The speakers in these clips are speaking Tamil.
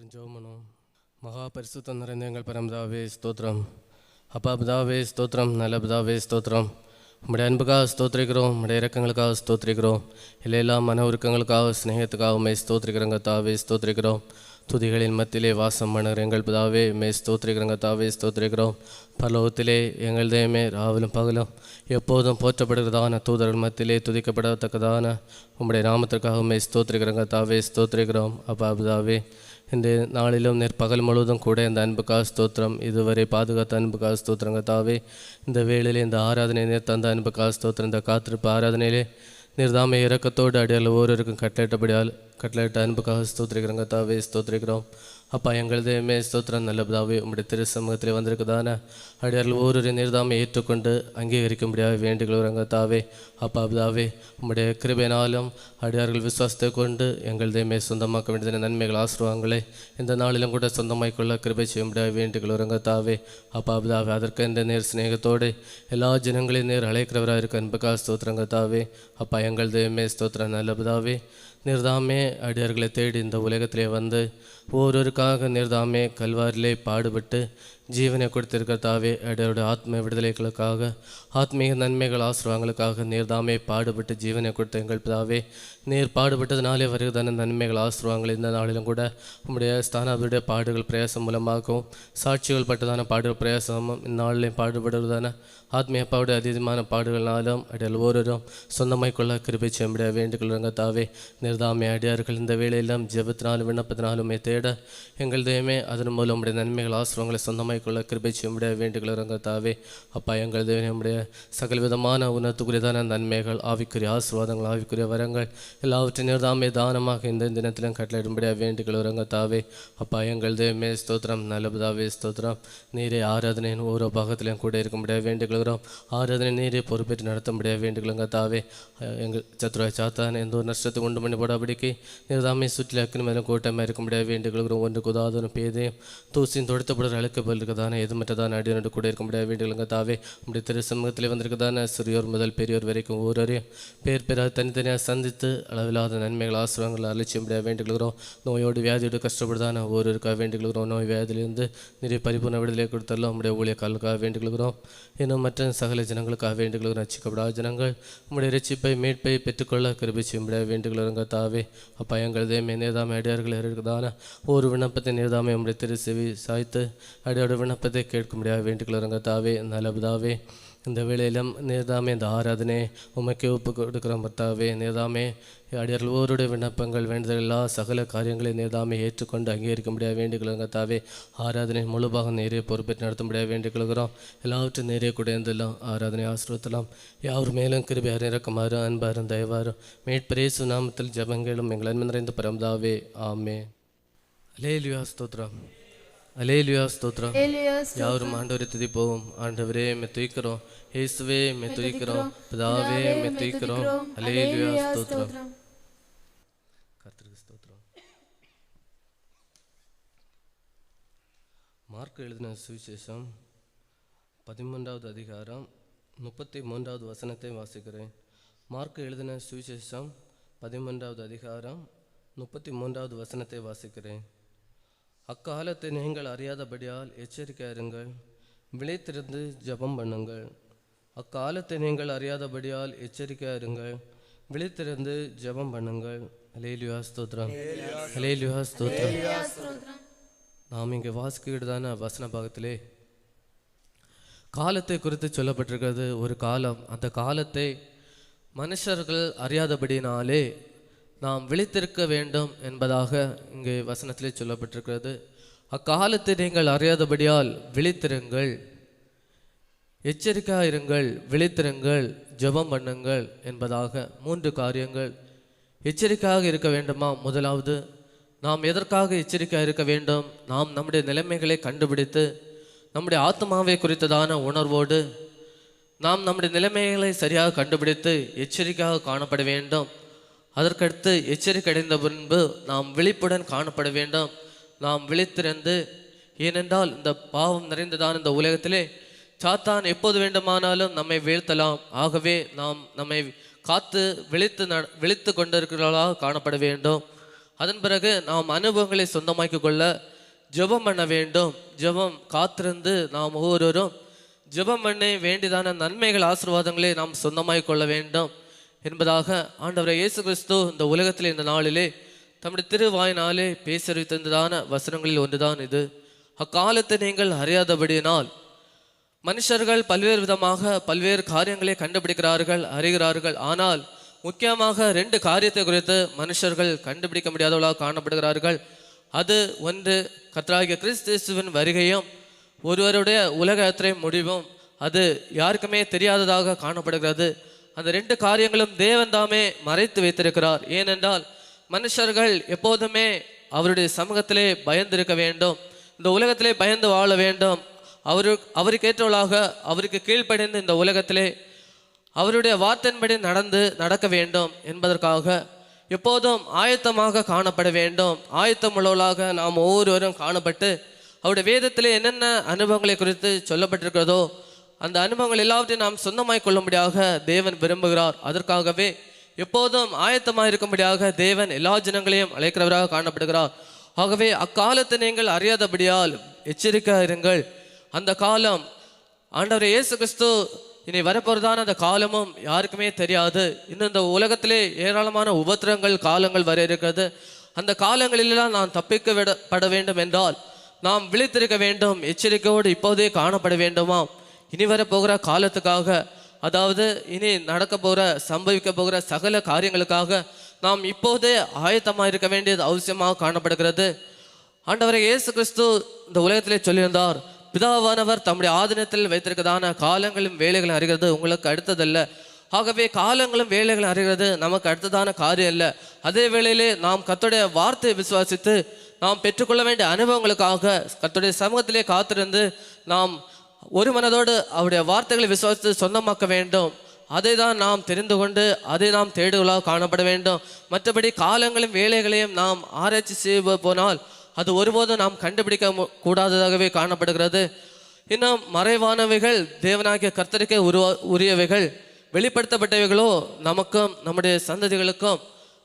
எல்லாரும் ஜெபமனும் மகா பரிசுத்தம் நிறைந்த எங்கள் பரம்பதாவே ஸ்தோத்திரம் அப்பா பிதாவே ஸ்தோத்திரம் நல்ல பிதாவே ஸ்தோத்திரம் உம்முடைய அன்புக்காக ஸ்தோத்திரிக்கிறோம் உம்முடைய இறக்கங்களுக்காக ஸ்தோத்திரிக்கிறோம் இல்லையெல்லாம் மன உருக்கங்களுக்காக ஸ்நேகத்துக்காகவுமே மே தாவே ஸ்தோத்திரிக்கிறோம் துதிகளின் மத்தியிலே வாசம் பண்ணுகிற எங்கள் பிதாவே மே ஸ்தோத்திரிக்கிறோங்க தாவே ஸ்தோத்திரிக்கிறோம் பரலோகத்திலே எங்கள் தெய்வமே ராவிலும் பகலும் எப்போதும் போற்றப்படுகிறதான தூதர்கள் மத்தியிலே துதிக்கப்படத்தக்கதான உம்முடைய நாமத்திற்காகவுமே மே தாவே ஸ்தோத்திரிக்கிறோம் அப்பா பிதாவே இந்த நாளிலும் நெற்பகல் முழுவதும் கூட இந்த அன்புக்காக ஸ்தோத்திரம். இதுவரை பாதுகாத்த அன்புக்காக ஸ்தோத்திரங்க தாவே இந்த வேளையில் இந்த ஆராதனை நேர் தந்த அன்புக்காக ஸ்தோத்திரம். இந்த காத்திருப்பு ஆராதனையிலே நிர்தாம இறக்கத்தோடு அடையாள ஒவ்வொருவருக்கும் கட்டளையிட்டபடியால் கட்டளையிட்ட அன்புக்காக ஸ்தோத்திரிக்கிறோங்க தாவே ஸ்தோத்திரிக்கிறோம். அப்பா எங்கள் ஸ்தோத்திரம். நல்லபதாவே உம்முடைய திரு சமூகத்தில் வந்திருக்குதான அடியார்கள் ஒவ்வொரு நிர்தாமை ஏற்றுக்கொண்டு அங்கீகரிக்கும்படியாக வேண்டுகிறோங்க தாவே அப்பா பிதாவே உம்முடைய கிருபையினாலும் அடியார்கள் விசுவாசத்தை கொண்டு எங்கள் சொந்தமாக்க வேண்டிய நன்மைகள் ஆசிர்வாங்களே இந்த நாளிலும் கூட சொந்தமாய் கொள்ள கிருபை செய்யும்படியாக வேண்டுகிறோங்க தாவே அப்பா பிதாவே அதற்கு இந்த நேர் சிநேகத்தோடு எல்லா ஜனங்களையும் நேர் அழைக்கிறவராக இருக்க அன்புக்காக ஸ்தோத்திரங்க தாவே அப்பா எங்கள் ஸ்தோத்திரம். நல்லபதாவே நிர்தாமே அடியார்களை தேடி இந்த உலகத்திலே வந்து ஒவ்வொருவருக்காக நிர்தாமே கல்வாரிலே பாடுபட்டு ஜீவனை கொடுத்திருக்கிற தாவே அடியாருடைய ஆத்ம விடுதலைகளுக்காக ஆத்மீக நன்மைகள் ஆசிர்வாங்களுக்காக நீர்தாமே பாடுபட்டு ஜீவனை கொடுத்த எங்கள் தாவே நீர் பாடுபட்டதுனாலே வருகிறதான நன்மைகள் ஆசிர்வாங்கள் இந்த நாளிலும் கூட உங்களுடைய ஸ்தானாபதியுடைய பாடுகள் பிரயாசம் மூலமாகவும் சாட்சிகள் பட்டதான பாடுகள் பிரயாசமும் இந்நாளிலையும் பாடுபடுவதான ஆத்மீய அப்பாவுடைய அதீதமான பாடுகளாலும் அடியால் ஒவ்வொருவரும் சொந்தமாய் கொள்ள கிருபை செய்ய வேண்டுகொள்ளுங்க தாவே நிர்தாமே அடியார்கள் இந்த வேலையெல்லாம் ஜெபத்தினாலும் விண்ணப்பத்தினாலுமே தேட எங்கள் தெய்வமே அதன் மூலம் உடைய நன்மைகள் ஆசிரவங்களை சொந்தமாய் கொள்ள கிருபை செய்ய வேண்டுகொள்ளுங்க தாவே அப்பா எங்கள் தெய்வம் நம்முடைய சகலவிதமான உணர்த்துக்குரியதான நன்மைகள் ஆவிக்குரிய ஆசீர்வாதங்கள் ஆவிக்குரிய வரங்கள் எல்லாவற்றையும் நிர்தாமே தானமாக இந்த தினத்திலும் கட்டளையிடும்படியாக வேண்டுகொள்ளுங்க தாவே அப்பா எங்கள் தெய்வமே ஸ்தோத்திரம் நல்லபதாவே ஸ்தோத்திரம். நீரே ஆராதனையின் ஒவ்வொரு பாகத்திலையும் கூட இருக்கும்படியாக வேண்டுகொள்கிறோம் ஆராதனை நீரே பொறுப்பேற்று நடத்தும்படியாக வேண்டுகளுங்க தாவே எங்கள் சத்ருவாய் சாத்தான் எந்த ஒரு நஷ்டத்தை உண்டு பண்ணி போடாபடிக்கு நீர் தாமே சுற்றில அக்கினி மேலும் கூட்டமாக இருக்கும்படியாக வேண்டுகொள்கிறோம் ஒன்று குதாதனும் பேதையும் தூசியும் தொடுத்தப்படுற அழைக்கப்பல் இருக்கதான எதுமற்றதான அடியோடு கூட இருக்கும்படியாக வேண்டுகளுங்க தாவே. உடைய திரு சமூகத்தில் வந்திருக்கதான சிறியோர் முதல் பெரியோர் வரைக்கும் ஒவ்வொருவரையும் பேர் பேராக தனித்தனியாக சந்தித்து அளவில்லாத நன்மைகள் ஆசிரவங்கள் அலட்சியம்படியாக வேண்டுகளுக்கிறோம் நோயோடு வியாதியோடு கஷ்டப்படுதான ஒவ்வொருவருக்காக வேண்டுகளுக்கிறோம் நோய் வியாதியிலிருந்து நிறைய பரிபூர்ண விடுதலை கொடுத்தெல்லாம் நம்முடைய ஊழியக்காலுக்காக வேண்டுகளுக்கிறோம் இன்னும் மற்ற சகல ஜனங்களுக்காக வேண்டுகளும் ரசிக்கப்படாத ஜனங்கள் நம்முடைய ரசிப்பை மீட்பை பெற்றுக்கொள்ள கிருபி செய்யும்படியாக வேண்டுகளுங்க தாவே அப்பா எங்கள் தேமே நேதாமை அடியார்கள் இருக்குதான ஒரு விண்ணப்பத்தை நேதாமை உம்முடைய திரு செவி சாய்த்து அடியோட விண்ணப்பத்தை கேட்கும்படியாக வேண்டுகளுங்க தாவே நல்லபதாவே இந்த வேளையிலும் நேதாமே இந்த ஆராதனை உமக்கே ஒப்பு கொடுக்குறோம் பத்தாவே நேதாமே அடியார்கள் ஒவ்வொருடைய விண்ணப்பங்கள் வேண்டுதல் எல்லா சகல காரியங்களை நேதாமே ஏற்றுக்கொண்டு அங்கீகரிக்கும்படியாக வேண்டிக்கொள்ளுங்க தாவே ஆராதனை முழுபாக நேரே பொறுப்பேற்று நடத்த முடியாது வேண்டிக்கொள்கிறோம். எல்லாவற்றும் நேரே குடைந்தெல்லாம் ஆராதனை ஆசிரியத்தலாம் யார் மேலும் கிருபி இறக்குமாறு அன்பாரும் தயவாரும் மேட்பிரேசு நாமத்தில் ஜபங்களும் எங்கள் அன்பு நிறைந்த பரம்தாவே. ஆமே லேலியா ஸ்தோத்ரம் அலேலியா ஸ்தோத்ரம் யாவரும் ஆண்டவரை துதிப்போம். ஆண்டவரே மே துதிக்கிறோம். இயேசுவே மே துதிக்கிறோம். பிதாவே மே துதிக்கிறோம். அலேலியா ஸ்தோத்ரம் கர்த்தருக்கு ஸ்தோத்திரம். மார்க் எழுதின சுவிசேஷம் பதிமூன்றாவது அதிகாரம் முப்பத்தி மூன்றாவது வசனத்தை வாசிக்கிறேன். மார்க் எழுதின சுவிசேஷம் பதிமூன்றாவது அதிகாரம் முப்பத்தி மூன்றாவது வசனத்தை வாசிக்கிறேன். அக்காலத்தை நீங்கள் அறியாதபடியால் எச்சரிக்கையாருங்கள் விழித்திருந்து ஜெபம் பண்ணுங்கள். அக்காலத்தை நீங்கள் அறியாதபடியால் எச்சரிக்கையாருங்கள் விழித்திருந்து ஜெபம் பண்ணுங்கள். அலேலியா ஸ்தோத்ரம் அலேலியா ஸ்தோத்ரம் நாம் இங்கே வாசிக்கிட்டுதான வசன பாகத்திலே? காலத்தை குறித்து சொல்லப்பட்டிருக்கிறது ஒரு காலம். அந்த காலத்தை மனுஷர்கள் அறியாதபடினாலே நாம் விழித்திருக்க வேண்டும் என்பதாக இங்கே வசனத்திலே சொல்லப்பட்டிருக்கிறது. அக்காலத்தை நீங்கள் அறியாதபடியால் விழித்திருங்கள். எச்சரிக்கையாக இருங்கள் விழித்திருங்கள் ஜெபம் பண்ணுங்கள் என்பதாக மூன்று காரியங்கள். எச்சரிக்கையாக இருக்க வேண்டுமா? முதலாவது நாம் எதற்காக எச்சரிக்கையாக இருக்க வேண்டும்? நாம் நம்முடைய நிலைமைகளை கண்டுபிடித்து நம்முடைய ஆத்மாவை குறித்ததான உணர்வோடு நாம் நம்முடைய நிலைமைகளை சரியாக கண்டுபிடித்து எச்சரிக்கையாக காணப்பட வேண்டும். அதற்கடுத்து எச்சரிக்கை அடைந்த பின்பு நாம் விழிப்புடன் காணப்பட வேண்டும். நாம் விழித்திருந்து ஏனென்றால் இந்த பாவம் நிறைந்ததான் இந்த உலகத்திலே சாத்தான் எப்போது வேண்டுமானாலும் நம்மை வீழ்த்தலாம். ஆகவே நாம் நம்மை காத்து விழித்து ந விழித்து கொண்டிருக்கிறவர்களாக காணப்பட வேண்டும். அதன் பிறகு நாம் அனுபவங்களை சொந்தமாக்கி கொள்ள ஜெபம் பண்ண வேண்டும். ஜெபம் காத்திருந்து நாம் ஒவ்வொருவரும் ஜெபம் பண்ணி வேண்டியதான நன்மைகள் ஆசீர்வாதங்களை நாம் சொந்தமாக்கிக் கொள்ள வேண்டும். என்பதாக ஆண்டவரை இயேசு கிறிஸ்து இந்த உலகத்தில் இந்த நாளிலே தம்முடைய திருவாயினாலே பேசறிவித்திருந்ததான வசனங்களில் ஒன்றுதான் இது. அக்காலத்தை நீங்கள் அறியாதபடியினால் மனுஷர்கள் பல்வேறு விதமாக பல்வேறு காரியங்களை கண்டுபிடிக்கிறார்கள் அறிகிறார்கள். ஆனால் முக்கியமாக ரெண்டு காரியத்தை குறித்து மனுஷர்கள் கண்டுபிடிக்க முடியாதவர்களாக காணப்படுகிறார்கள். அது ஒன்று கர்த்தராகிய கிறிஸ்துவின் வருகையும் ஒருவருடைய உலக யாத்திரை முடிவும் அது யாருக்குமே தெரியாததாக காணப்படுகிறது. அந்த ரெண்டு காரியங்களும் தேவன் தாமே மறைத்து வைத்திருக்கிறார். ஏனென்றால் மனுஷர்கள் எப்போதுமே அவருடைய சமூகத்திலே பயந்திருக்க வேண்டும். இந்த உலகத்திலே பயந்து வாழ வேண்டும். அவரு அவருக்கேற்றவளாக அவருக்கு கீழ்ப்படிந்து இந்த உலகத்திலே அவருடைய வார்த்தையின்படி நடந்து நடக்க வேண்டும் என்பதற்காக எப்போதும் ஆயத்தமாக காணப்பட வேண்டும். ஆயத்தம் உள்ளவளாக நாம் ஒவ்வொருவரும் காணப்பட்டு அவருடைய வேதத்திலே என்னென்ன அனுபவங்களை குறித்து சொல்லப்பட்டிருக்கிறதோ அந்த அனுபவங்கள் எல்லாவற்றையும் நாம் சொந்தமாய் கொள்ளும்படியாக தேவன் விரும்புகிறார். அதற்காகவே எப்போதும் ஆயத்தமாக இருக்கும்படியாக தேவன் எல்லா ஜனங்களையும் அழைக்கிறவராக காணப்படுகிறார். ஆகவே அக்காலத்தை நீங்கள் அறியாதபடியால் எச்சரிக்கையாக இருங்கள். அந்த காலம் ஆண்டவர் இயேசு கிறிஸ்து இனி வரப்போறதான அந்த காலமும் யாருக்குமே தெரியாது. இன்னும் இந்த உலகத்திலே ஏராளமான உபத்திரங்கள் காலங்கள் வர இருக்கிறது. அந்த காலங்களிலெல்லாம் நான் தப்பிக்க விடப்பட வேண்டும் என்றால் நாம் விழித்திருக்க வேண்டும். எச்சரிக்கையோடு இப்போதே காணப்பட வேண்டுமாம். இனி வரப்போகிற காலத்துக்காக அதாவது இனி நடக்க போகிற சம்பவிக்க போகிற சகல காரியங்களுக்காக நாம் இப்போதே ஆயத்தமாக இருக்க வேண்டியது அவசியமாக காணப்படுகிறது. ஆண்டவரை இயேசு கிறிஸ்து இந்த உலகத்திலே சொல்லியிருந்தார் பிதாவானவர் தம்முடைய ஆதீனத்தில் வைத்திருக்கதான காலங்களும் வேலைகளும் அறிகிறது உங்களுக்கு அடுத்ததல்ல. ஆகவே காலங்களும் வேலைகளும் அறிகிறது நமக்கு அடுத்ததான காரியம் இல்லை அதே வேளையிலே நாம் கத்துடைய வார்த்தையை விசுவாசித்து நாம் பெற்றுக்கொள்ள வேண்டிய அனுபவங்களுக்காக கத்துடைய சமூகத்திலே காத்திருந்து நாம் ஒரு மனதோடு அவருடைய வார்த்தைகளை விசுவாசத்தை சொந்தமாக்க வேண்டும். அதை தான் நாம் தெரிந்து கொண்டு அதை நாம் தேடுகளாக காணப்பட வேண்டும். மற்றபடி காலங்களையும் வேலைகளையும் நாம் ஆராய்ச்சி செய்ய போனால் அது ஒருபோதும் நாம் கண்டுபிடிக்க கூடாததாகவே காணப்படுகிறது. இன்னும் மறைவானவைகள் தேவனாகிய கர்த்தருக்கே உருவா உரியவைகள் வெளிப்படுத்தப்பட்டவைகளோ நமக்கும் நம்முடைய சந்ததிகளுக்கும்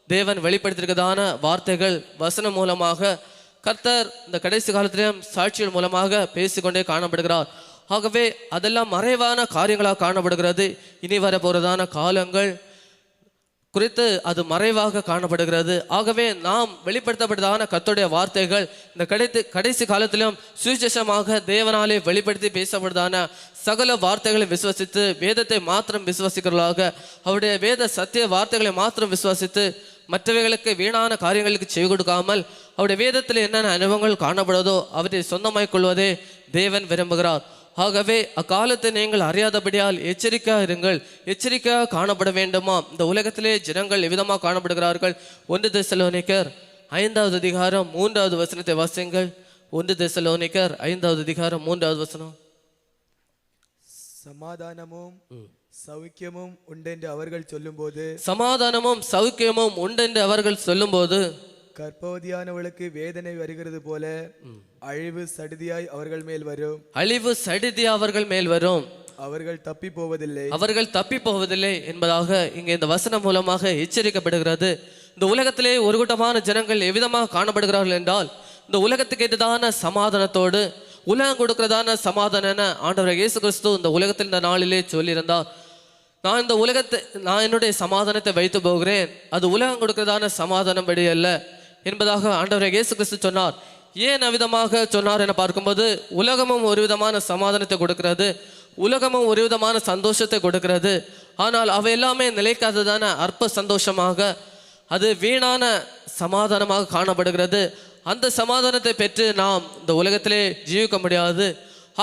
தேவன் வெளிப்படுத்திருக்கதான வார்த்தைகள் வசனம் மூலமாக கர்த்தர் இந்த கடைசி காலத்திலும் சாட்சிகள் மூலமாக பேசிக்கொண்டே காணப்படுகிறார். ஆகவே அதெல்லாம் மறைவான காரியங்களாக காணப்படுகிறது. இனி வர போகிறதான காலங்கள் குறித்து அது மறைவாக காணப்படுகிறது. ஆகவே நாம் வெளிப்படுத்தப்பட்டதான கத்துடைய வார்த்தைகள் இந்த கடைத்து கடைசி காலத்திலும் சுவிசேஷமாக தேவனாலே வெளிப்படுத்தி பேசப்படுதான சகல வார்த்தைகளை விசுவசித்து வேதத்தை மாத்திரம் விசுவசிக்கிறவர்களாக அவருடைய வேத சத்திய வார்த்தைகளை மாத்திரம் விசுவாசித்து மற்றவைகளுக்கு வீணான காரியங்களுக்கு செவி கொடுக்காமல் அவருடைய வேதத்தில் என்னென்ன அனுபவங்கள் காணப்படுவதோ அவற்றை சொந்தமாய் கொள்வதே தேவன் விரும்புகிறார். ஆகவே அக்காலத்தை நீங்கள் அறியாதபடியால் எச்சரிக்கையாக இருங்கள். எச்சரிக்கையாக காணப்பட வேண்டுமா? இந்த உலகத்திலே ஜனங்கள் எவ்விதமாக காணப்படுகிறார்கள்? ஒன்று தெசலோனிக்கர் ஐந்தாவது அதிகாரம் மூன்றாவது வசனத்தை வாசியுங்கள். ஒன்று தெசலோனிக்கர் ஐந்தாவது அதிகாரம் மூன்றாவது வசனம். சமாதானமும் சௌக்கியமும் உண்டென்று அவர்கள் சொல்லும்போது சமாதானமும் சௌக்கியமும் உண்டென்று அவர்கள் சொல்லும்போது கர்ப்பவதியானவளுக்கு வேதனை வருகிறது போல அழிவு சடுதியாய் அவர்கள் மேல் வரும். அழிவு சடிதி அவர்கள் மேல் வரும். அவர்கள் தப்பி போவதில்லை அவர்கள் தப்பி போவதில்லை என்பதாக இங்கே இந்த வசனம் மூலமாக எச்சரிக்கப்படுகிறது. இந்த உலகத்திலே ஒரு கூட்டமான ஜனங்கள் எவ்விதமாக காணப்படுகிறார்கள் என்றால் இந்த உலகத்துக்கு ஏற்றதான சமாதானத்தோடு உலகம் கொடுக்கிறதான சமாதான ஆண்டவர் இயேசு கிறிஸ்து இந்த உலகத்தில் இந்த நாளிலே சொல்லியிருந்தார். நான் இந்த உலகத்தை நான் என்னுடைய சமாதானத்தை வைத்து போகிறேன். அது உலகம் கொடுக்கிறதான சமாதானம் படி அல்ல. என்பதாக ஆண்டவர் இயேசு கிறிஸ்து சொன்னார். ஏன் அவ்விதமாக சொன்னார் என பார்க்கும்போது உலகமும் ஒரு விதமான சமாதானத்தை கொடுக்கிறது உலகமும் ஒரு விதமான சந்தோஷத்தை கொடுக்கிறது. ஆனால் அவை எல்லாமே நிலைக்காததான அற்ப சந்தோஷமாக அது வீணான சமாதானமாக காணப்படுகிறது. அந்த சமாதானத்தை பெற்று நாம் இந்த உலகத்திலே ஜீவிக்க முடியாது.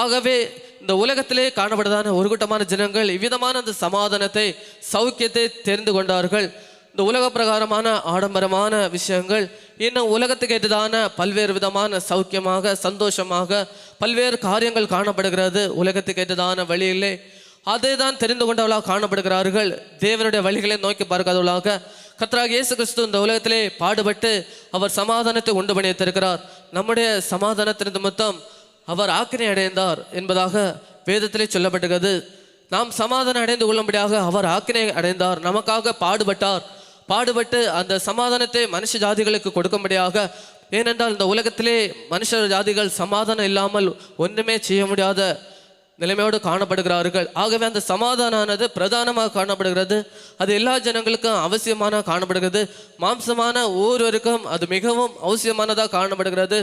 ஆகவே இந்த உலகத்திலே காணப்படுதான ஒரு கூட்டமான ஜனங்கள் இவ்விதமான அந்த சமாதானத்தை சௌக்கியத்தை தெரிந்து கொண்டார்கள். இந்த உலக பிரகாரமான ஆடம்பரமான விஷயங்கள் இன்னும் உலகத்துக்கு ஏற்றதான பல்வேறு விதமான சௌக்கியமாக சந்தோஷமாக பல்வேறு காரியங்கள் காணப்படுகிறது உலகத்துக்கு ஏற்றதான வழியிலே. அதை தான் தெரிந்து கொண்டவளாக காணப்படுகிறார்கள். தேவனுடைய வழிகளை நோக்கி பார்க்காதவளாக கத்ராக இயேசு கிறிஸ்து இந்த உலகத்திலே பாடுபட்டு அவர் சமாதானத்தை உண்டு பண்ணி வைத்திருக்கிறார். நம்முடைய சமாதானத்தின் நிமித்தம் அவர் ஆக்கினை அடைந்தார் என்பதாக வேதத்திலே சொல்லப்படுகிறது நாம் சமாதானம் அடைந்து கொள்ளும்படியாக அவர் ஆக்கினை அடைந்தார். நமக்காக பாடுபட்டார். பாடுபட்டு அந்த சமாதானத்தை மனுஷ ஜாதிகளுக்கு கொடுக்கும்படியாக ஏனென்றால் இந்த உலகத்திலே மனுஷ ஜாதிகள் சமாதானம் இல்லாமல் ஒன்றுமே செய்ய முடியாத நிலைமையோடு காணப்படுகிறார்கள். ஆகவே அந்த சமாதானமானது பிரதானமாக காணப்படுகிறது. அது எல்லா ஜனங்களுக்கும் அவசியமான காணப்படுகிறது. மாம்சமான ஒவ்வொருவருக்கும் அது மிகவும் அவசியமானதாக காணப்படுகிறது.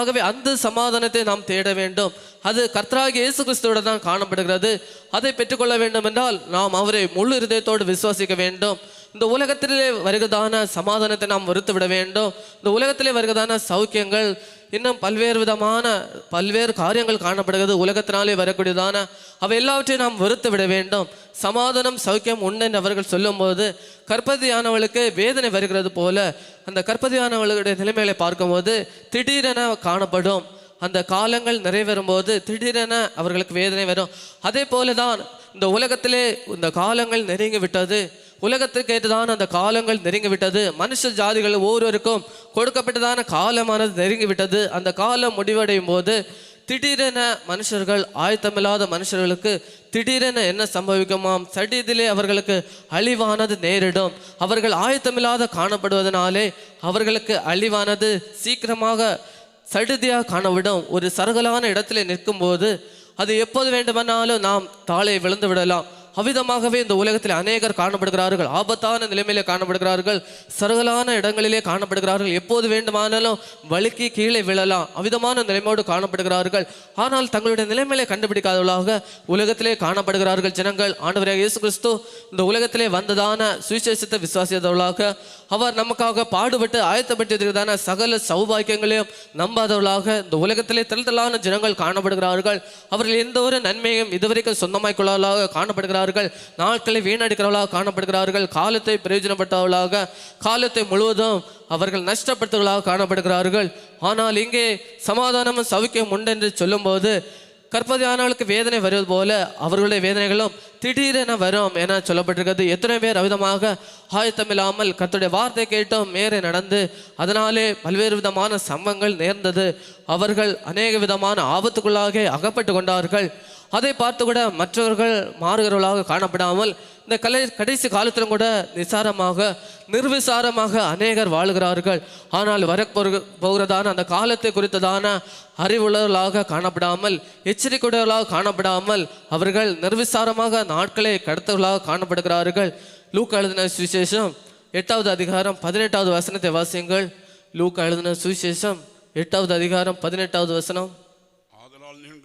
ஆகவே அந்த சமாதானத்தை நாம் தேட வேண்டும். அது கர்த்தராக இயேசு கிறிஸ்துவோட தான் காணப்படுகிறது. அதை பெற்றுக்கொள்ள வேண்டும் என்றால் நாம் அவரை முழு இருதயத்தோடு விசுவாசிக்க வேண்டும். இந்த உலகத்திலே வருகிறதான சமாதானத்தை நாம் வருத்து விட வேண்டும். இந்த உலகத்திலே வருகிறதான சௌக்கியங்கள் இன்னும் பல்வேறு விதமான பல்வேறு காரியங்கள் காணப்படுகிறது. உலகத்தினாலே வரக்கூடியதான அவை எல்லாவற்றையும் நாம் வருத்து விட வேண்டும். சமாதானம் சௌக்கியம் உண்டு என்று அவர்கள் சொல்லும்போது கற்பதியானவளுக்கு வேதனை வருகிறது போல அந்த கற்பதியானவளுடைய நிலைமைகளை பார்க்கும்போது திடீரென காணப்படும். அந்த காலங்கள் நிறைவேறும் போது திடீரென அவர்களுக்கு வேதனை வரும். அதே போல தான் இந்த உலகத்திலே இந்த காலங்கள் நெருங்கி விட்டது உலகத்துக்கு ஏற்றதான அந்த காலங்கள் நெருங்கி விட்டது மனுஷ ஜாதிகள் ஒவ்வொருவருக்கும் கொடுக்கப்பட்டதான காலமானது நெருங்கி விட்டது அந்த காலம் முடிவடையும் போது திடீரென மனுஷர்கள் ஆயத்தமில்லாத மனுஷர்களுக்கு திடீரென என்ன சம்பவிக்குமாம்? சடிதிலே அவர்களுக்கு அழிவானது நேரிடும். அவர்கள் ஆயத்தமில்லாத காணப்படுவதனாலே அவர்களுக்கு அழிவானது சீக்கிரமாக சடுதியாக காணவிடும். ஒரு சரகலான இடத்துல நிற்கும்போது அது எப்போது வேண்டுமானாலும் நாம் தாளை விழுந்து விடலாம். அவ்விதமாகவே இந்த உலகத்தில் அநேகர் காணப்படுகிறார்கள். ஆபத்தான நிலைமையிலே காணப்படுகிறார்கள். சரகலான இடங்களிலே காணப்படுகிறார்கள். எப்போது வேண்டுமானாலும் வழுக்கி கீழே விழலாம். அவ்விதமான நிலைமையோடு காணப்படுகிறார்கள். ஆனால் தங்களுடைய நிலைமையிலே கண்டுபிடிக்காதவர்களாக உலகத்திலே காணப்படுகிறார்கள் ஜனங்கள். ஆண்டவராக இயேசு கிறிஸ்து இந்த உலகத்திலே வந்ததான சுவிசேஷத்தை விசுவாசித்தவர்களாக அவர் நமக்காக பாடுபட்டு ஆயத்தப்பட்டிருக்கிறதான சகல சௌபாக்கியங்களையும் நம்பாதவர்களாக இந்த உலகத்திலே திரள்தலான ஜனங்கள் காணப்படுகிறார்கள். அவர்கள் எந்த ஒரு நன்மையும் இதுவரைக்கும் சொந்தமாய் காணப்படுகிறார்கள். காணப்படுகிறார்கள் நாட்களை வீணடிக்கிறவர்களாக காணப்படுகிறார்கள். காலத்தை பிரயோஜனப்பட்டவர்களாக காலத்தை முழுவதும் அவர்கள் நஷ்டப்படுத்தவர்களாக காணப்படுகிறார்கள். ஆனால் இங்கே சமாதானமும் சவுக்கியம் உண்டு என்று சொல்லும்போது கற்பதியானவர்களுக்கு வேதனை வருவது போல அவர்களுடைய வேதனைகளும் திடீரென வரும் என சொல்லப்பட்டிருக்கிறது. எத்தனை பேர் அவிதமாக ஆயத்தமில்லாமல் கத்துடைய வார்த்தை கேட்டும் மேலே நடந்து அதனாலே பல்வேறு விதமான சம்பவங்கள் நேர்ந்தது. அவர்கள் அநேக விதமான ஆபத்துக்குள்ளாக அகப்பட்டு கொண்டார்கள். அதை பார்த்து கூட மற்றவர்கள் மாறுகிறவர்களாக காணப்படாமல் இந்த கலை கடைசி காலத்திலும் கூட நிசாரமாக நிர்விசாரமாக அநேகர் வாழுகிறார்கள். ஆனால் வர போகிறதான அந்த காலத்தை குறித்ததான அறிவுள்ளவர்களாக காணப்படாமல் எச்சரிக்கையுடையவர்களாக காணப்படாமல் அவர்கள் நிர்விசாரமாக நாட்களை கடத்தவர்களாக காணப்படுகிறார்கள். லூக்கா எழுதின சுவிசேஷம் எட்டாவது அதிகாரம் பதினெட்டாவது வசனத்தை வாசியுங்கள். லூக்கா எழுதின சுவிசேஷம் எட்டாவது அதிகாரம் பதினெட்டாவது வசனம்.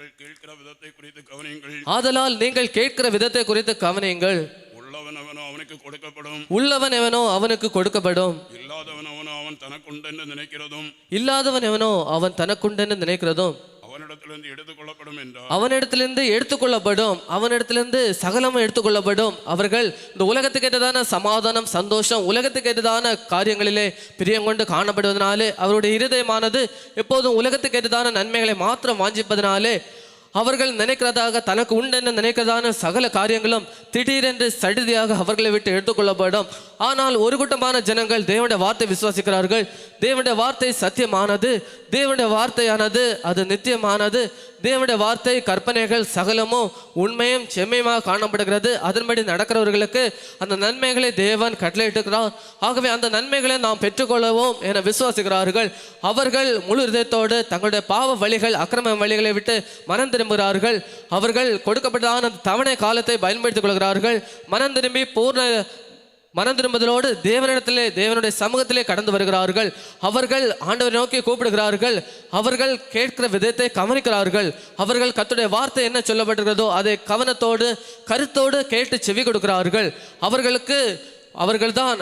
நீங்கள் கேட்கிற விதத்தை குறித்து கவனியுங்கள். ஆதலால் நீங்கள் கேட்கிற விதத்தை குறித்து கவனியுங்கள். உள்ளவனவனோ அவனுக்கு கொடுக்கப்படும். உள்ளவன் எவனோ அவனுக்கு கொடுக்கப்படும். இல்லாதவனவனோ அவன் தனக்குண்டென்று நினைக்கிறதும். இல்லாதவன் எவனோ அவன் தனக்குண்டென்று நினைக்கிறதும். அவனிடத்திலிருந்து எடுத்துக்கொள்ளப்படும் என்றார் அவனிடத்திலிருந்து எடுத்துக்கொள்ளப்படும். அவனிடத்திலிருந்து சகலமும் எடுத்துக்கொள்ளப்படும். அவர்கள் இந்த உலகத்துக்கு ஏற்றதான சமாதானம் சந்தோஷம் உலகத்துக்கு ஏற்றதான காரியங்களிலே பிரியம் கொண்டு காணப்படுவதனாலே அவருடைய இருதயமானது எப்போதும் உலகத்துக்கு ஏற்றதான நன்மைகளை மாத்திரம் வாஞ்சிப்பதனாலே அவர்கள் நினைக்கிறதாக தனக்கு உண்டென்று நினைக்கிறதான சகல காரியங்களும் திடீரென்று சடுதியாக அவர்களை விட்டு எடுத்துக்கொள்ளப்படும். ஆனால் ஒரு கூட்டமான ஜனங்கள் தேவனுடைய வார்த்தை விசுவாசிக்கிறார்கள். தேவனுடைய வார்த்தை சத்தியமானது. தேவனுடைய வார்த்தையானது அது நித்தியமானது. தேவனுடைய வார்த்தை கற்பனைகள் சகலமும் உண்மையும் செம்மையுமாக காணப்படுகிறது. அதன்படி நடக்கிறவர்களுக்கு அந்த நன்மைகளை தேவன் கட்டளையிட்டுக்கிறார் ஆகவே அந்த நன்மைகளை நாம் பெற்றுக்கொள்ளவும் என விசுவாசிக்கிறார்கள். அவர்கள் முழு இதயத்தோடு தங்களுடைய பாவ வழிகள் அக்கிரம வழிகளை விட்டு மனம் திரும்புகிறார்கள். அவர்கள் கொடுக்கப்பட்டதான அந்த தவணை காலத்தை பயன்படுத்திக் கொள்கிறார்கள். மனம் திரும்பி பூர்ண மனம் திரும்புதலோடு தேவனிடத்திலே தேவனுடைய சமூகத்திலே கடந்து வருகிறார்கள். அவர்கள் ஆண்டவரை நோக்கி கூப்பிடுகிறார்கள். அவர்கள் கேட்கிற விதத்தை கவனிக்கிறார்கள். அவர்கள் கத்துடைய வார்த்தை என்ன சொல்லப்பட்டிருக்கிறதோ அதை கவனத்தோடு கருத்தோடு கேட்டு செவி கொடுக்கிறார்கள். அவர்களுக்கு அவர்கள் தான்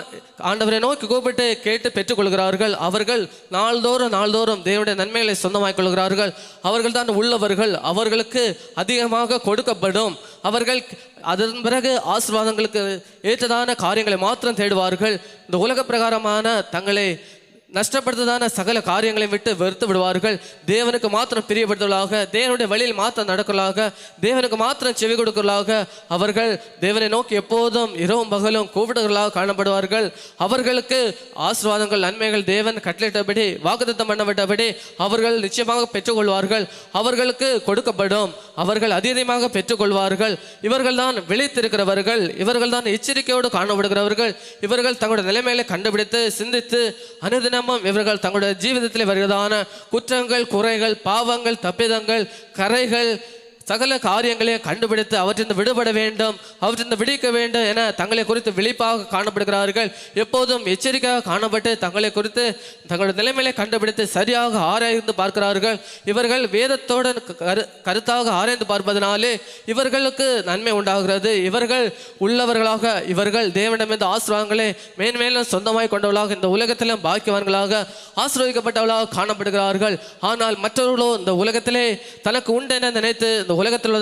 ஆண்டவரை நோக்கி கூப்பிட்டு கேட்டு பெற்றுக்கொள்கிறார்கள். அவர்கள் நாள்தோறும் நாள்தோறும் தேவனுடைய நன்மைகளை சொந்தமாக்கிக் கொள்கிறார்கள். அவர்கள் தான் உள்ளவர்கள். அவர்களுக்கு அதிகமாக கொடுக்கப்படும். அவர்கள் அதன் பிறகு ஆசீர்வாதங்களுக்கு ஏற்றதான காரியங்களை மாத்திரம் தேடுவார்கள். இந்த உலக பிரகாரமான தங்களை நஷ்டப்படுத்ததான சகல காரியங்களையும் விட்டு வெறுத்து விடுவார்கள். தேவனுக்கு மாத்திரம் பிரியப்படுத்தலாக தேவனுடைய வழியில் மாத்திரம் நடக்கலாக தேவனுக்கு மாத்திரம் செவி கொடுக்கலாக. அவர்கள் தேவனை நோக்கி எப்போதும் இரவும் பகலும் கூப்பிடுகளாக காணப்படுவார்கள். அவர்களுக்கு ஆசீர்வாதங்கள் நன்மைகள் தேவன் கட்டளிட்டபடி வாக்குத்தம் பண்ணப்பட்டபடி அவர்கள் நிச்சயமாக பெற்றுக்கொள்வார்கள். அவர்களுக்கு கொடுக்கப்படும் அவர்கள் அதிகமாக பெற்றுக்கொள்வார்கள். இவர்கள் தான் விழித்திருக்கிறவர்கள் இவர்கள் தான் எச்சரிக்கையோடு காணப்படுகிறவர்கள். இவர்கள் தங்களுடைய நிலைமைகளை கண்டுபிடித்து சிந்தித்து அனுதின அனுதினமும் இவர்கள் தங்களுடைய ஜீவிதத்தில் வருகிறதான குற்றங்கள் குறைகள் பாவங்கள் தப்பிதங்கள் கரைகள் சகல காரியங்களையும் கண்டுபிடித்து அவற்றிருந்து விடுபட வேண்டும் அவற்றிருந்து விடுவிக்க வேண்டும் என தங்களை குறித்து விழிப்பாக காணப்படுகிறார்கள். எப்போதும் எச்சரிக்கையாக காணப்பட்டு தங்களை குறித்து தங்களுடைய நிலைமையை கண்டுபிடித்து சரியாக ஆராய்ந்து பார்க்கிறார்கள். இவர்கள் வேதத்தோடு கரு கருத்தாக ஆராய்ந்து பார்ப்பதனாலே இவர்களுக்கு நன்மை உண்டாகிறது. இவர்கள் உள்ளவர்களாக இவர்கள் தேவனமிருந்து ஆசிர்வாதங்களை மேன்மேலும் சொந்தமாய் கொண்டவர்களாக இந்த உலகத்திலும் பாக்கியவான்களாக ஆசீர்வதிக்கப்பட்டவர்களாக காணப்படுகிறார்கள். ஆனால் மற்றவர்களோ இந்த உலகத்திலே தனக்கு உண்டு என நினைத்து இந்த உலகத்தில்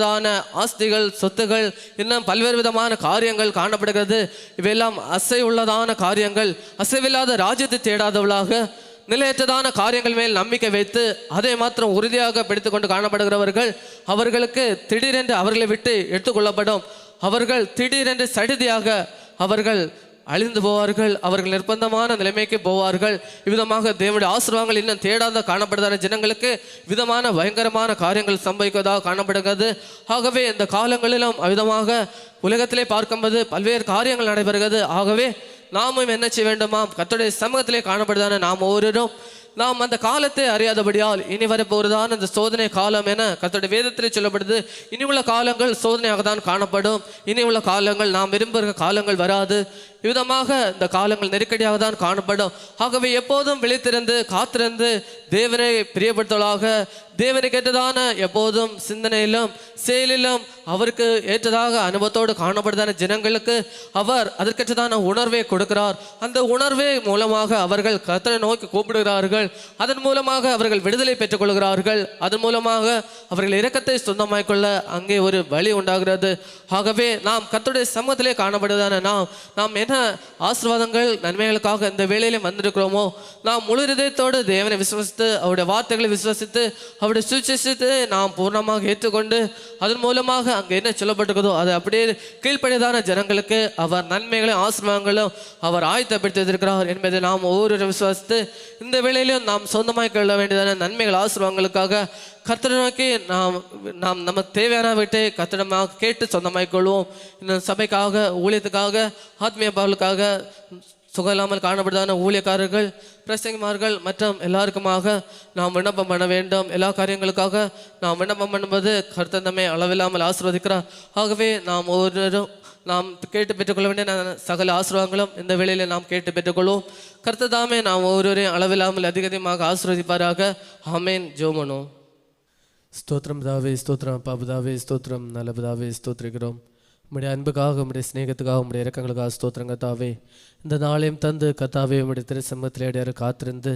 ஆஸ்திகள் சொத்துகள் இன்னும் பல்வேறு விதமான காரியங்கள் காணப்படுகிறது. இவையெல்லாம் அசை உள்ளதான காரியங்கள். அசைவில்லாத ராஜ்யத்தை தேடாதவர்களாக நிலையற்றதான காரியங்கள் மேல் நம்பிக்கை வைத்து அதை மாத்திரம் உறுதியாக பிடித்துக்கொண்டு காணப்படுகிறவர்கள் அவர்களுக்கு திடீரென்று அவர்களை விட்டு எடுத்துக்கொள்ளப்படும். அவர்கள் திடீரென்று சடிதியாக அவர்கள் அழிந்து போவார்கள் அவர்கள் நிர்பந்தமான நிலைமைக்கு போவார்கள். விதமாக தேவனுடைய ஆசீர்வாதங்கள் இன்னும் தேடாத காணப்படுகிற ஜனங்களுக்கு விதமான பயங்கரமான காரியங்கள் சம்பவிப்பதாக காணப்படுகிறது. ஆகவே இந்த காலங்களிலும் அவ்விதமாக உலகத்திலே பார்க்கும்போது பல்வேறு காரியங்கள் நடைபெறுகிறது. ஆகவே நாமும் என்ன செய்ய வேண்டுமாம்? கத்துடைய சமூகத்திலே காணப்படுதான நாம் ஒவ்வொருவரும் நாம் அந்த காலத்தை அறியாதபடியால் இனி வரப்போறதான் அந்த சோதனை காலம் என கத்தோட வேதத்திலே சொல்லப்படுது. இனி உள்ள காலங்கள் சோதனையாக தான் காணப்படும். இனி உள்ள காலங்கள் நாம் விரும்புகிற காலங்கள் வராது. விதமாக இந்த காலங்கள் நெருக்கடியாக தான் காணப்படும். ஆகவே எப்போதும் விழித்திருந்து காத்திருந்து தேவனை பிரியப்படுத்தலாக. தேவனுக்கு ஏற்றதான எப்போதும் சிந்தனையிலும் செயலிலும் அவருக்கு ஏற்றதாக அனுபவத்தோடு காணப்படுதான ஜனங்களுக்கு அவர் அதற்கேற்றதான உணர்வை கொடுக்கிறார். அந்த உணர்வே மூலமாக அவர்கள் கத்தனை நோக்கி கூப்பிடுகிறார்கள். அதன் மூலமாக அவர்கள் விடுதலை பெற்றுக்கொள்கிறார்கள் அதன் மூலமாக அவர்கள் இரக்கத்தை சொந்தமாய் கொள்ள அங்கே ஒரு வழி உண்டாகிறது. ஆகவே நாம் கத்துடைய சமூகத்திலே காணப்படுதான நாம் நாம் என்ன ஆசீர்வாதங்கள் நன்மைகளுக்காக இந்த வேலையிலும் வந்திருக்கிறோமோ நாம் முழு இதயத்தோடு தேவனை விசுவசித்து அவருடைய வார்த்தைகளை விசுவசித்து அவருடைய சுவிசேஷத்தை நாம் பூர்ணமாக ஏற்றுக்கொண்டு அதன் மூலமாக அங்கே என்ன சொல்லப்பட்டிருக்கிறதோ அதை அப்படியே கீழ்ப்படியதான ஜனங்களுக்கு அவர் நன்மைகளையும் ஆசீர்வாதங்களும் அவர் ஆயத்தப்படுத்தியிருக்கிறார் என்பதை நாம் ஒவ்வொரு விசுவாசித்து இந்த வேளையிலும் நாம் சொந்தமாக கொள்ள வேண்டியதான நன்மைகள் ஆசீர்வாதங்களுக்காக கர்த்தரை நோக்கி நாம் நாம் நமக்கு தேவையான விட்டு கர்த்தடமாக கேட்டு சொந்தமாக கொள்வோம். இந்த சபைக்காக ஊழியத்துக்காக ஆத்மீய பாவலுக்காக சுகம் இல்லாமல் காணப்படுதான ஊழியக்காரர்கள் பிரசங்கமார்கள் மற்றும் எல்லாருக்குமாக நாம் விண்ணப்பம் பண்ண வேண்டும். எல்லா காரியங்களுக்காக நாம் விண்ணப்பம் பண்ணும்போது கர்த்தர் நம்மை அளவில்லாமல் ஆசிர்வதிக்கிறார். ஆகவே நாம் ஒவ்வொருவரும் நாம் கேட்டு பெற்றுக்கொள்ள வேண்டிய சகல ஆசீர்வாதங்களும் இந்த வேளையில் நாம் கேட்டு பெற்றுக்கொள்வோம். கர்த்ததாமே நாம் ஒவ்வொருவரையும் அளவில்லாமல் அதிக அதிகமாக ஆசீர்வதிப்பாராக. ஆமேன். ஜோமனோ. ஸ்தோத்திரம் தாவே ஸ்தோத்திரம் பாபுதாவே பிதாவே ஸ்தோத்திரம் நல்ல ஸ்தோத்திரிக்கிறோம். உம்முடைய அன்புக்காக உம்முடைய சிநேகத்துக்காக உம்முடைய இறக்கங்களுக்காக ஸ்தோத்திரம் கத்தாவே. இந்த நாளையும் தந்து கத்தாவே உம்முடைய திருசமத்தில் அடியார் காத்திருந்து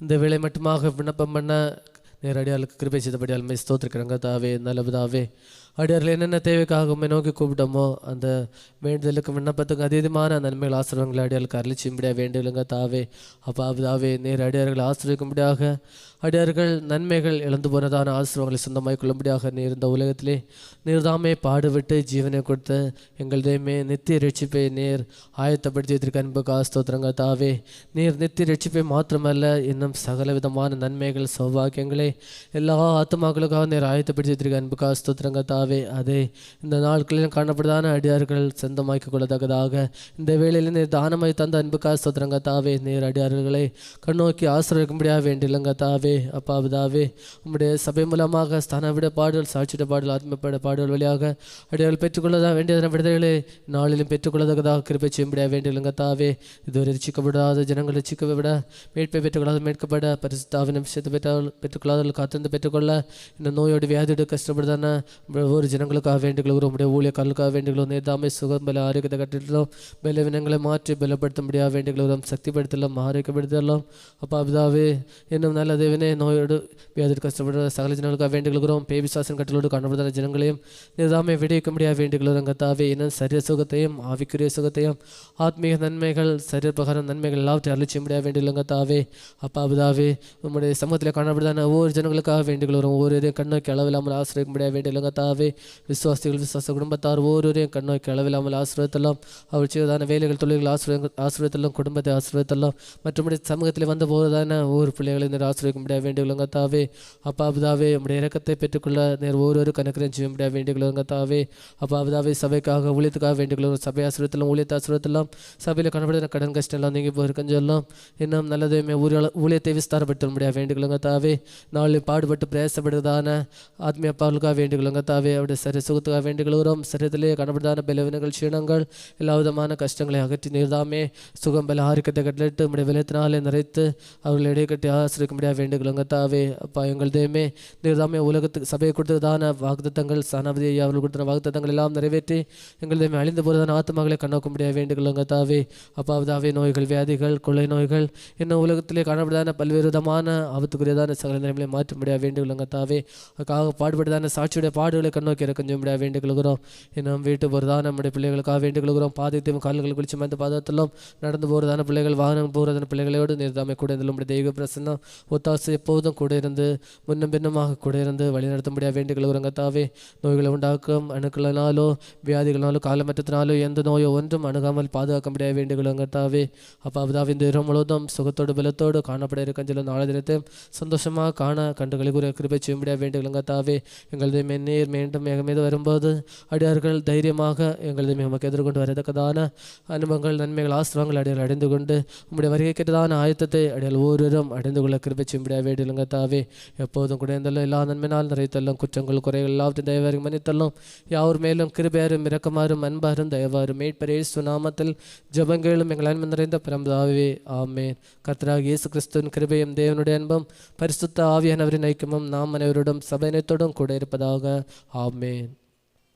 இந்த வேலை மட்டுமாக விண்ணப்பம் பண்ண நேரடியாளுக்கு கிருபை செய்தபடியால் மே ஸ்தோத்திரிக்கிறோம் கத்தாவே அடியார்கள் என்னென்ன தேவைக்காக உண்மை நோக்கி கூப்பிட்டோமோ அந்த வேண்டுதலுக்கு விண்ணப்பத்துக்கு அதீதமான நன்மைகள் ஆசிரியங்களை அடியார்களுக்கு அருளிச்சும்படியாக வேண்டுதலுங்க தாவே. அப்பா தாவே நேர் அடியார்களை ஆசிரியக்கும்படியாக அடியார்கள் நன்மைகள் இழந்து போனதான ஆசிரியங்களை சொந்தமாய் கொள்ளும்படியாக நீர் இந்த உலகத்திலே நீர்தாமே பாடுபட்டு பாடுவிட்டு ஜீவனை கொடுத்த எங்கள் நித்திய ரட்சிப்பை நேர் ஆயத்தப்படுத்தி வைத்திருக்க அன்புக்கு ஸ்தோத்திரங்க தாவே. நீர் நித்திய ரட்சிப்பை மாத்திரமல்ல இன்னும் சகல விதமான நன்மைகள் சௌபாக்கியங்களை எல்லா ஆத்மாக்களுக்காக நீர் ஆயத்தப்படுத்தி வைத்திருக்க அன்புக்கு ஸ்தோத்திரங்க தாவே அதே இந்த நாட்களிலும் காணப்படுதான அடியார்கள் சொந்தமாக்கிக் கொள்ளத்தக்கதாக இந்த வேளையில் நீர் தானமாய் தந்த அன்புக்காக ஸ்தோத்திரங்க தாவே நீர் அடியார்களை கண்ணோக்கி ஆசிரியக்கும்படியாக வேண்டிலங்க தாவே அப்பா பிதாவே உம்முடைய சபை மூலமாக ஸ்தானவிட பாடல் சாட்சியிட பாடல் ஆத்மப்பட பாடல் வழியாக அடியார்கள் பெற்றுக்கொள்ளதா வேண்டியதான விடுதலைகளை நாளிலும் பெற்றுக்கொள்ளத்தக்கதாக கிருப்பை செய்யும்படியாக வேண்டிலுங்க தாவே இதுவரை ரசிக்கப்படாத ஜனங்கள் ரசிக்க விட மீட்பை பெற்றுக்கொள்ளாத மீட்கப்பட பரிசுத்தாவின் விஷயத்தை பெற்றால் பெற்றுக்கொள்ளாதவர்கள் காத்திருந்து பெற்றுக்கொள்ள இந்த நோயோடு வியாதியோடு கஷ்டப்படுதான ஒவ்வொரு ஜனங்களுக்காக வேண்டுகிறோம் உடைய ஊழியக்காரர்களுக்காக வேண்டுகிறோம் நேதாமை சுகம் பல ஆரோக்கியத்தை கட்டிடலாம் பலவீனங்களை மாற்றி பலப்படுத்தும்படியாக வேண்டுகிறோம் சக்திப்படுத்தலாம் ஆரோக்கியப்படுத்தலாம். அப்பா பிதாவே இன்னும் நல்ல தேவனே நோயோடு வியாதி கஷ்டப்படுற சகல ஜனங்களுக்காக வேண்டுகிறோம் பேபி சாசன் கட்டளோடு காணப்படுற ஜனங்களையும் நேதாமை விடுவிக்கும்படியாக வேண்டுகிறோம் கத்தாவே இன்னும் சரீர சுகத்தையும் ஆவிக்குரிய சுகத்தையும் ஆத்மீக நன்மைகள் சரீர பிரகாரம் நன்மைகள் எல்லாவற்றையும் அருளி செய்யும்படியாக வேண்டுகிறோம் கத்தாவே அப்பா பிதாவே உம்முடைய சமூகத்தில் காணப்படுதான ஒவ்வொரு ஜனங்களுக்காக வேண்டுகிறோம் ஒவ்வொருவரையும் கண்ணோக்கி அளவில்லாமல் ஆசிரியக்கும்படியாக வேண்டுகிறோம் கத்தாவே விசுவாசிகள் விசுவாசிகள் விசுவாச குடும்பத்தார் ஒவ்வொருவரையும் கண்ணோக்கி அளவில்லாமல் ஆசிரியத்தலாம் அவர் செய்வதான வேலைகள் தொழில்கள் ஆசிரிய ஆசிரியத்தலாம் குடும்பத்தை ஆசிரியத்தலாம் மற்றபடி சமூகத்தில் வந்த போதுதான ஒவ்வொரு பிள்ளைகளை நேர் ஆசிரியக்கும்படியாக வேண்டுகிறோம் தாவே அப்பா அபுதாவே உம்முடைய இறக்கத்தை பெற்றுக்கொள்ள நேர் ஒவ்வொரு கணக்கிறம் செய்யும்படியாக வேண்டுகிறோம் தாவே அப்பா பிதாவே சபைக்காக ஊழியத்துக்காக வேண்டுகிறோம் சபை ஆசிரியத்தலாம் ஊழியத்தை ஆசிரியத்தலாம் சபையில் காணப்படுகிற கடன் கஷ்டம் எல்லாம் நீங்கி போயிருக்கன்னு சொல்லலாம் இன்னும் நல்லதையுமே ஊழிய ஊழியத்தை விஸ்தாரப்படுத்த முடியாது வேண்டுகிறோங்க தாவே நாளில் பாடுபட்டு பிரயாசப்படுறதான ஆத்மீய பாலுக்காக வேண்டுகிறோங்க தாவே அவருடைய சரி சுகத்துக்காக வேண்டுகிறோம் சரீரத்திலே காணப்படுதான பலவினங்கள் க்ஷீணங்கள் எல்லா விதமான கஷ்டங்களை அகற்றி நீர்தாமே சுகம் பல ஆரோக்கியத்தை கட்டளிட்டு உடைய விலத்தினாலே நிறைத்து அவர்களை இடைக்கட்டி ஆசிரிக்க முடியாது வேண்டுகளுங்க தாவே அப்பா எங்கள் தேமே நீர்தாமே உலகத்துக்கு சபையை கொடுத்ததான வாக்குத்தங்கள் சனாபதி அவர்கள் கொடுத்த வாக்குத்தங்கள் எல்லாம் நிறைவேற்றி எங்கள் தேமே அழிந்து போகிறதான ஆத்மாக்களை கண்ணோக்க முடியாது வேண்டுகிறோங்க தாவே அப்பாவதாவே நோய்கள் வியாதிகள் கொள்ளை நோய்கள் இன்னும் உலகத்திலே காணப்படுதான பல்வேறு விதமான ஆபத்துக்குரியதான சகல நிலைமையை மாற்ற முடியாத வேண்டுகிறோங்க தாவே அதுக்காக பாடுபடுதான சாட்சியுடைய பாடுகளை கண்ணோக்கி இறக்கஞ்ச முடியாது கொள்கிறோம் இன்னும் வீட்டு போகிறதா நம்முடைய பிள்ளைகளுக்காக வேண்டிக் கொள்கிறோம் பாதத்தையும் கால்கள் குளிச்சு மந்த பாதத்திலும் நடந்து போகிறதான பிள்ளைகள் வாகனம் போகிறதான பிள்ளைகளோடு நிறுத்தாமை கூட இருந்தாலும் நம்முடைய தெய்வ பிரசன்னம் ஒத்தாசு எப்போதும் கூட இருந்து முன்னும் பின்னமாக கூட இருந்து வழிநடத்த முடியாது வேண்டுகிறோங்க தாவே நோய்களை உண்டாக்கும் அணுக்களினாலோ வியாதிகளினாலோ காலமற்றத்தினாலோ எந்த நோயோ ஒன்றும் அணுகாமல் பாதுகாக்க முடியாது வேண்டுகிறோங்க தாவே அப்பா அபிதாவின் இந்த இரவு முழுவதும் சுகத்தோடு பலத்தோடு காணப்பட இருக்கும் சில நாளை தினத்தையும் சந்தோஷமாக காண கண்டுகளுக்கு கூறிய கிருபை செய்ய முடியாது தாவே எங்களது மென்னீர் மீண்டும் எங்கள் மீது வரும்போது அடியார்கள் தைரியமாக எங்களது நமக்கு எதிர்கொண்டு வரத்தக்கதான அனுபவங்கள் நன்மைகள் ஆசிரவங்கள் அடியால் அடைந்து கொண்டு உங்களுடைய வருகை ஆயத்தத்தை அடியால் ஒவ்வொருவரும் அடைந்து கொள்ள கிருபை செய்ய தாவே. எப்போதும் கூட இருந்தாலும் எல்லா நன்மைனால் நிறைத்தல்லும் குற்றங்கள் குறைகள் எல்லாவற்றையும் தயவாரி மன்னித்தல்லும் யாவர் மேலும் கிருபையாரும் இரக்கமாறும் அன்பாரும் தயவாரும் மீட்பரே சுநாமத்தில் ஜபங்களும் எங்கள் அன்பு நிறைந்த பிரம்தாவே ஆமேன். கர்த்தராக இயேசு கிறிஸ்துவின் கிருபையும் தேவனுடைய அன்பும் பரிசுத்த ஆவியானவரின் ஐக்கியமும் நாம் அனைவருடன் சபையினத்தோடும் கூட இருப்பதாக. ஆமேன்